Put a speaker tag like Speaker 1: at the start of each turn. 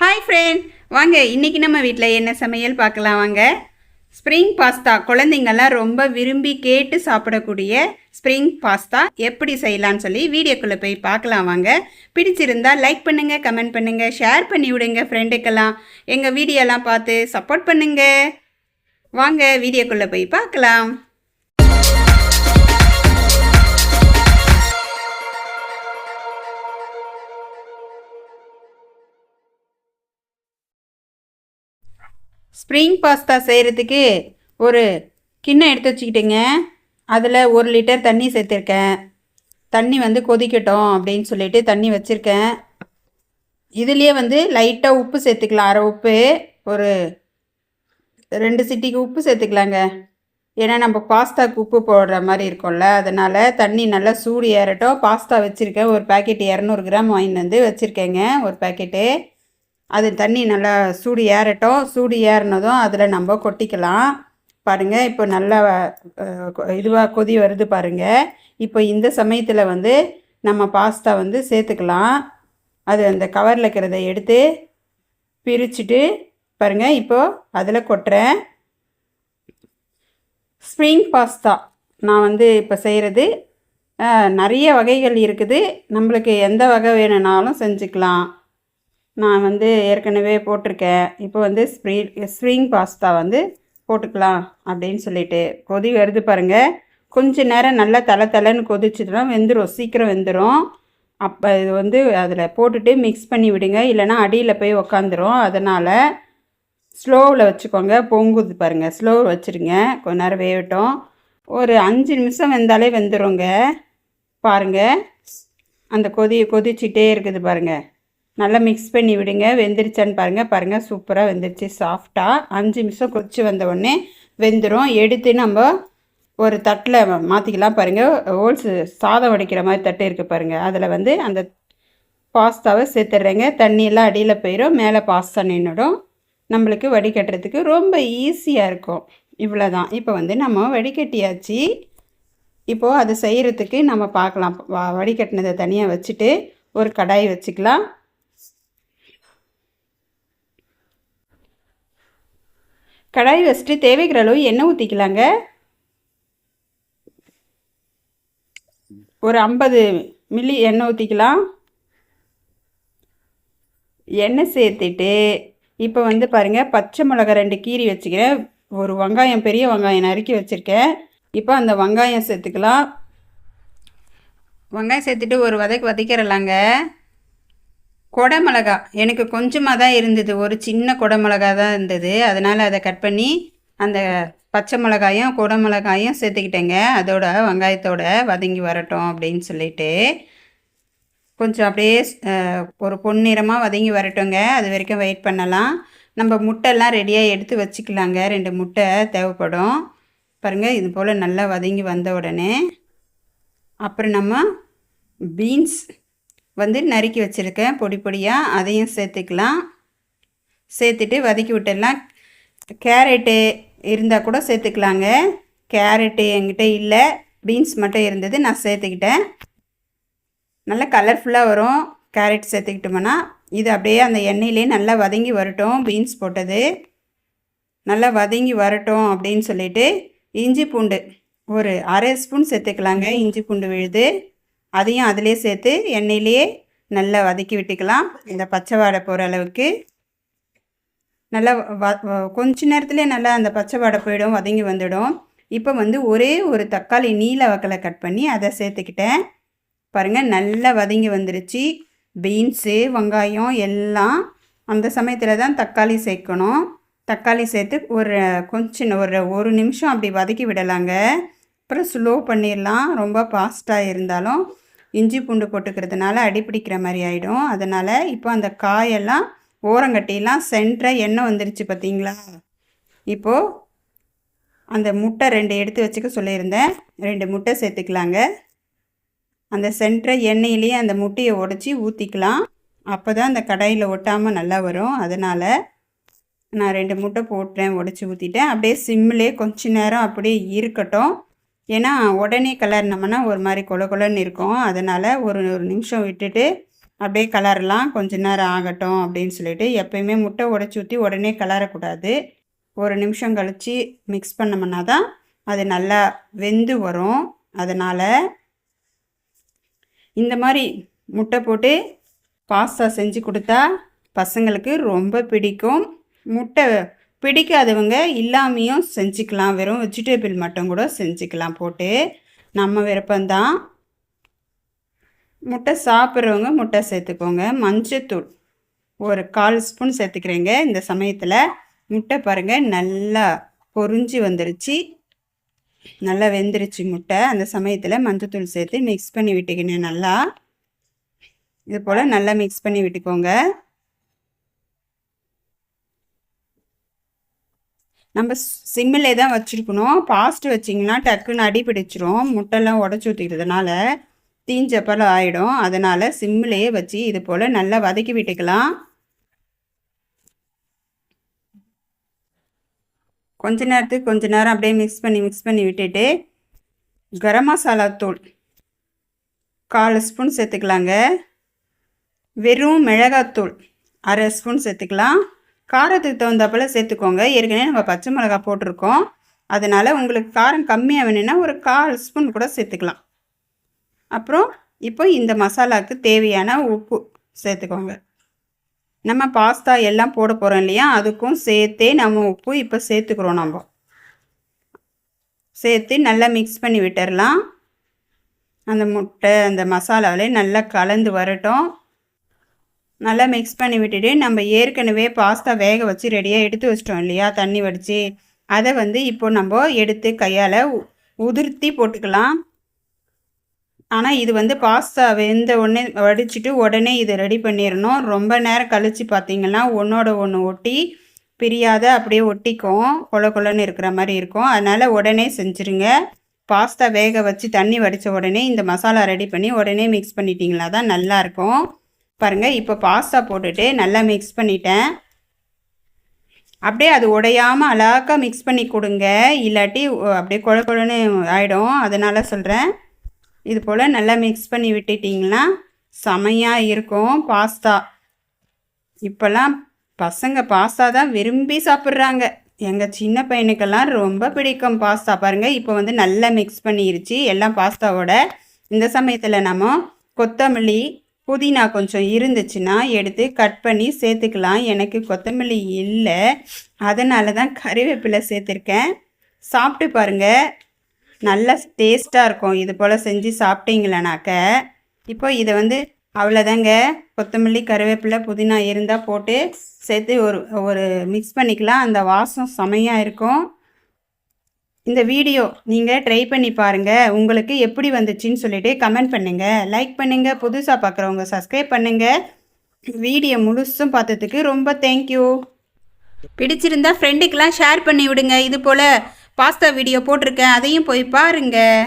Speaker 1: Hi friend வாங்க இன்றைக்கி நம்ம வீட்டில் என்ன சமையல் பார்க்கலாம் வாங்க. ஸ்ப்ரிங் பாஸ்தா குழந்தைங்கள்லாம் ரொம்ப விரும்பி கேட்டு சாப்பிடக்கூடிய ஸ்ப்ரிங் பாஸ்தா எப்படி செய்யலாம்னு சொல்லி வீடியோக்குள்ளே போய் பார்க்கலாம் வாங்க. பிடிச்சிருந்தா லைக் பண்ணுங்கள் கமெண்ட் பண்ணுங்கள் ஷேர் பண்ணி விடுங்க ஃப்ரெண்டுக்கெல்லாம் எங்கள் வீடியோலாம் பார்த்து சப்போர்ட் பண்ணுங்கள் வாங்க வீடியோக்குள்ளே போய் பார்க்கலாம். ஸ்ப்ரிங் பாஸ்தா செய்கிறதுக்கு ஒரு கிண்ணம் எடுத்து வச்சுக்கிட்டுங்க. அதில் ஒரு லிட்டர் தண்ணி சேர்த்துருக்கேன். தண்ணி வந்து கொதிக்கட்டும் அப்படின்னு சொல்லிட்டு தண்ணி வச்சுருக்கேன். இதுலேயே வந்து லைட்டாக உப்பு சேர்த்துக்கலாம். அரை உப்பு ஒரு ரெண்டு சிட்டிக்கு உப்பு சேர்த்துக்கலாங்க. ஏன்னா நம்ம பாஸ்தாக்கு உப்பு போடுற மாதிரி இருக்கும்ல அதனால் தண்ணி நல்லா சூடு ஏறட்டும். பாஸ்தா வச்சுருக்கேன். ஒரு பாக்கெட் இரநூறு கிராம் வாங்கிட்டு வந்து வச்சுருக்கேங்க ஒரு பாக்கெட்டு. அது தண்ணி நல்லா சூடு ஏறட்டும். சூடு ஏறினதும் அதில் நம்ம கொட்டிக்கலாம். பாருங்கள் இப்போ நல்லா இதுவாக கொதி வருது பாருங்கள் இப்போ இந்த சமயத்தில் வந்து நம்ம பாஸ்தா வந்து சேர்த்துக்கலாம். அது அந்த கவரில் இருக்கிறத எடுத்து பிரிச்சுட்டு பாருங்கள் இப்போது அதில் கொட்டுறேன். ஸ்ப்ரிங் பாஸ்தா நான் வந்து இப்போ செய்கிறது நிறைய வகைகள் இருக்குது. நம்மளுக்கு எந்த வகை வேணும்னாலும் செஞ்சுக்கலாம். நான் வந்து ஏற்கனவே போட்டிருக்கேன். இப்போ வந்து ஸ்ப்ரீ ஸ்ப்ரிங் பாஸ்தா வந்து போட்டுக்கலாம் அப்படின்னு சொல்லிட்டு. கொதி வருது பாருங்கள் கொஞ்ச நேரம் நல்லா தலை தலைன்னு கொதிச்சுட்டுனா வெந்துடும் சீக்கிரம் வெந்துடும் அப்போ இது வந்து அதில் போட்டுட்டு மிக்ஸ் பண்ணி விடுங்க. இல்லைனா அடியில் போய் உக்காந்துரும். அதனால் ஸ்லோவில் வச்சுக்கோங்க. பொங்குது பாருங்கள் ஸ்லோ வச்சுருங்க. கொஞ்ச நேரம் வேகட்டும். ஒரு அஞ்சு நிமிஷம் வெந்தாலே வெந்துடுங்க பாருங்கள் அந்த கொதி கொதிச்சிட்டே இருக்குது பாருங்கள் நல்லா மிக்ஸ் பண்ணி விடுங்க. வெந்துருச்சான்னு பாருங்கள் பாருங்கள் சூப்பராக வெந்துருச்சு. சாஃப்டாக அஞ்சு நிமிஷம் கொதிச்சு வந்த உடனே வெந்துடும் எடுத்து நம்ம ஒரு தட்டில் மாற்றிக்கலாம் பாருங்கள் ஹோல்ஸ் சாதம் வடிக்கிற மாதிரி தட்டு இருக்குது பாருங்கள் அதில் வந்து அந்த பாஸ்தாவை சேர்த்துடுறேங்க. தண்ணியெல்லாம் அடியில் போயிடும் மேலே பாஸ்தா நின்றுடும் நம்மளுக்கு வடிகட்டுறதுக்கு ரொம்ப ஈஸியாக இருக்கும். இவ்வளோ தான் இப்போ வந்து நம்ம வடிகட்டியாச்சு. இப்போது அதை செய்கிறதுக்கு நம்ம பார்க்கலாம். வடிகட்டினதை தனியாக வச்சுட்டு ஒரு கடாய் வச்சுக்கலாம். கடாய் வச்சுட்டு தேவைக்கிற அளவு எண்ணெய் ஊற்றிக்கலாங்க ஒரு ஐம்பது மில்லி எண்ணெய் ஊற்றிக்கலாம் எண்ணெய் சேர்த்துட்டு இப்போ வந்து பாருங்கள் பச்சை மிளகா ரெண்டு கீரி வச்சுக்கிறேன். ஒரு வெங்காயம் பெரிய வெங்காயம் நறுக்கி வச்சுருக்கேன். இப்போ அந்த வெங்காயம் சேர்த்துக்கலாம். வெங்காயம் சேர்த்துட்டு ஒரு வதக்கு வதக்கிறலாங்க. குடமிளகா. எனக்கு கொஞ்சமாக தான் இருந்தது. ஒரு சின்ன குடமிளகா தான் இருந்தது. அதனால் அதை கட் பண்ணி அந்த பச்சை மிளகாயும் குடமிளகாயும் சேர்த்துக்கிட்டேங்க. அதோட வெங்காயத்தோட வதங்கி வரட்டும் அப்படின்னு சொல்லிட்டு. கொஞ்சம் அப்படியே ஒரு பொன்னிறமாக வதங்கி வரட்டுங்க அது வரைக்கும் வெயிட் பண்ணலாம். நம்ம முட்டைலாம் ரெடியாக எடுத்து வச்சுக்கலாங்க. ரெண்டு முட்டை தேவைப்படும். பாருங்கள் இது போல் நல்லா வதங்கி வந்த உடனே அப்புறம் நம்ம பீன்ஸ் வந்து நறுக்கி வச்சுருக்கேன். பொடி பொடியாக அதையும் சேர்த்துக்கலாம். சேர்த்துட்டு வதக்கி விட்டுடலாம். கேரட்டு இருந்தால் கூட சேர்த்துக்கலாங்க. கேரட்டு என்கிட்ட இல்லை. பீன்ஸ் மட்டும் இருந்தது நான் சேர்த்துக்கிட்டேன். நல்லா கலர்ஃபுல்லாக வரும். கேரட் சேர்த்துக்கிட்டோம்னா இது அப்படியே அந்த எண்ணெயிலே நல்லா வதங்கி வரட்டும் பீன்ஸ் போட்டது. நல்லா வதங்கி வரட்டும் அப்படின்னு சொல்லிட்டு இஞ்சி பூண்டு ஒரு அரை ஸ்பூன் சேர்த்துக்கலாங்க. இஞ்சி பூண்டு விழுது. அதையும் அதிலே சேர்த்து எண்ணெயிலேயே நல்லா வதக்கி விட்டுக்கலாம். இந்த பச்சை வாடை போகிற அளவுக்கு. நல்லா வ கொஞ்ச நேரத்துலேயே நல்லா அந்த பச்சை வாடை போயிடும் வதங்கி வந்துடும். இப்போ வந்து ஒரே ஒரு தக்காளி நீல வக்கலை கட் பண்ணி அதை சேர்த்துக்கிட்டேன். பாருங்கள் நல்லா வதங்கி வந்துருச்சு. பீன்ஸு வெங்காயம் எல்லாம் அந்த சமயத்தில் தான் தக்காளி சேர்க்கணும். தக்காளி சேர்த்து ஒரு கொஞ்சம் ஒரு ஒரு நிமிஷம் அப்படி வதக்கி விடலாங்க. அப்புறம் ஸ்லோ பண்ணிடலாம். ரொம்ப ஃபாஸ்ட்டாக இருந்தாலும் இஞ்சி பூண்டு போட்டுக்கிறதுனால அடிப்பிடிக்கிற மாதிரி ஆகிடும் அதனால் இப்போ அந்த காயெல்லாம் ஓரங்கட்டிலாம் சென்டராக எண்ணெய் வந்துருச்சு பார்த்தீங்களா? இப்போது அந்த முட்டை ரெண்டு எடுத்து வச்சுக்க சொல்லியிருந்தேன். ரெண்டு முட்டை சேர்த்துக்கலாங்க. அந்த சென்டரை எண்ணெயிலேயே அந்த முட்டையை உடச்சி ஊற்றிக்கலாம் அப்போ தான் அந்த கடாயில் ஒட்டாமல் நல்லா வரும். அதனால் நான் ரெண்டு முட்டை போட்டேன் உடச்சி ஊற்றிட்டேன் அப்படியே சிம்மிலே கொஞ்ச நேரம் அப்படியே இருக்கட்டும். ஏன்னா உடனே கலர்னோம்னா ஒரு மாதிரி கொல கொலன்னு இருக்கும். அதனால் ஒரு ஒரு நிமிஷம் விட்டுட்டு அப்படியே கலரலாம். கொஞ்ச நேரம் ஆகட்டும் அப்படின்னு சொல்லிட்டு எப்பயுமே முட்டை உடச்சி ஊற்றி உடனே கலரக்கூடாது. ஒரு நிமிஷம் கழித்து மிக்ஸ் பண்ணோம்னா தான் அது நல்லா வெந்து வரும். அதனால் இந்த மாதிரி முட்டை போட்டு பாஸ்தா செஞ்சு கொடுத்தா பசங்களுக்கு ரொம்ப பிடிக்கும். முட்டை பிடிக்காதவங்க இல்லாமையும் செஞ்சுக்கலாம். வெறும் வெஜிடேபிள் மட்டும் கூட செஞ்சுக்கலாம் போட்டு. நம்ம விருப்பம்தான் முட்டை சாப்பிட்றவங்க முட்டை சேர்த்துக்கோங்க. மஞ்சத்தூள் ஒரு கால் ஸ்பூன் சேர்த்துக்கிறேங்க. இந்த சமயத்தில் முட்டை பாருங்கள் நல்லா பொறிஞ்சு வந்துருச்சு. நல்லா வெந்துருச்சு முட்டை. அந்த சமயத்தில் மஞ்சத்தூள் சேர்த்து மிக்ஸ் பண்ணி விட்டுக்கினேன் நல்லா. இது போல் நல்லா மிக்ஸ் பண்ணி விட்டுக்கோங்க. நம்ம சிம்மிலே தான் வச்சுருக்கணும். பாஸ்ட் வச்சிங்கன்னா டக்குன்னு அடி பிடிச்சிரும். முட்டைலாம் உடச்சி ஊற்றிக்கிறதுனால தீஞ்சப்பல ஆகிடும் அதனால் சிம்மிலேயே வச்சு இது போல் நல்லா வதக்கி விட்டுக்கலாம். கொஞ்ச நேரத்துக்கு கொஞ்ச நேரம் அப்படியே மிக்ஸ் பண்ணி மிக்ஸ் பண்ணி விட்டுட்டு கரம் மசாலா தூள் கால் ஸ்பூன் சேர்த்துக்கலாங்க. வெறும் மிளகாத்தூள் அரை ஸ்பூன் சேர்த்துக்கலாம். காரத்துக்கு தகுந்தாப்பில் சேர்த்துக்கோங்க. ஏற்கனவே நம்ம பச்சை மிளகா போட்டிருக்கோம். அதனால் உங்களுக்கு காரம் கம்மியாக வேணும்னா ஒரு கால் ஸ்பூன் கூட சேர்த்துக்கலாம். அப்புறம் இப்போ இந்த மசாலாவுக்கு தேவையான உப்பு சேர்த்துக்கோங்க. நம்ம பாஸ்தா எல்லாம் போட போகிறோம் இல்லையா? அதுக்கும் சேர்த்தே நம்ம உப்பு இப்போ சேர்த்துக்கிறோம் நம்ம. சேர்த்து நல்லா மிக்ஸ் பண்ணி விட்டுடலாம் அந்த முட்டை அந்த மசாலாவிலே நல்லா கலந்து வரட்டும். நல்லா மிக்ஸ் பண்ணி விட்டுட்டு நம்ம ஏற்கனவே பாஸ்தா வேக வச்சு ரெடியாக எடுத்து வச்சிட்டோம் இல்லையா? தண்ணி வடித்து அதை வந்து இப்போ நம்ம எடுத்து கையால் உதிர்த்தி போட்டுக்கலாம். ஆனால் இது வந்து பாஸ்தா வெந்த உடனே வடிச்சிட்டு உடனே இதை ரெடி பண்ணிடணும் ரொம்ப நேரம் கழித்து பார்த்தீங்கன்னா ஒன்றோட ஒன்று ஒட்டி பிரியாத அப்படியே ஒட்டிக்கும். கொல கொலன்னு இருக்கிற மாதிரி இருக்கும். அதனால் உடனே செஞ்சுருங்க. பாஸ்தா வேக வச்சு தண்ணி வடித்த உடனே இந்த மசாலா ரெடி பண்ணி உடனே மிக்ஸ் பண்ணிட்டீங்களா தான் நல்லாயிருக்கும் பாருங்கள் இப்போ பாஸ்தா போட்டுட்டு நல்லா மிக்ஸ் பண்ணிட்டேன். அப்படியே அது உடையாமல் அழகாக மிக்ஸ் பண்ணி கொடுங்க. இல்லாட்டி அப்படியே குழ குழன்னு ஆகிடும் அதனால் சொல்கிறேன் இது போல் நல்லா மிக்ஸ் பண்ணி விட்டுட்டிங்கன்னா செமையாக இருக்கும் பாஸ்தா இப்போல்லாம் பசங்க பாஸ்தா தான் விரும்பி சாப்பிட்றாங்க. எங்கள் சின்ன பையனுக்கெல்லாம் ரொம்ப பிடிக்கும் பாஸ்தா பாருங்கள் இப்போ வந்து நல்லா மிக்ஸ் பண்ணிருச்சு. எல்லாம் பாஸ்தாவோட இந்த சமயத்தில் நம்ம கொத்தமல்லி புதினா கொஞ்சம் இருந்துச்சுன்னா எடுத்து கட் பண்ணி சேர்த்துக்கலாம். எனக்கு கொத்தமல்லி இல்லை. அதனால தான் கறிவேப்பிலை சேர்த்துருக்கேன். சாப்பிட்டு பாருங்கள் நல்லா டேஸ்ட்டாக இருக்கும். இது போல் செஞ்சு சாப்பிட்டீங்களனாக்க. இப்போ இதை வந்து அவ்வளோதாங்க. கொத்தமல்லி கருவேப்பிலை புதினா இருந்தால் போட்டு சேர்த்து ஒரு ஒரு மிக்ஸ் பண்ணிக்கலாம். அந்த வாசம் செமையாக இருக்கும். இந்த வீடியோ நீங்கள் ட்ரை பண்ணி பாருங்கள் உங்களுக்கு எப்படி வந்துச்சுன்னு சொல்லிவிட்டு கமெண்ட் பண்ணுங்கள் லைக் பண்ணுங்கள் புதுசாக பார்க்குறவங்க சப்ஸ்கிரைப் பண்ணுங்கள் வீடியோ முழுசும் பார்த்ததுக்கு ரொம்ப தேங்க்யூ பிடிச்சிருந்தா ஃப்ரெண்டுக்கெலாம் ஷேர் பண்ணி விடுங்க. இது போல் பாஸ்தா வீடியோ போட்டிருக்கேன். அதையும் போய் பாருங்கள்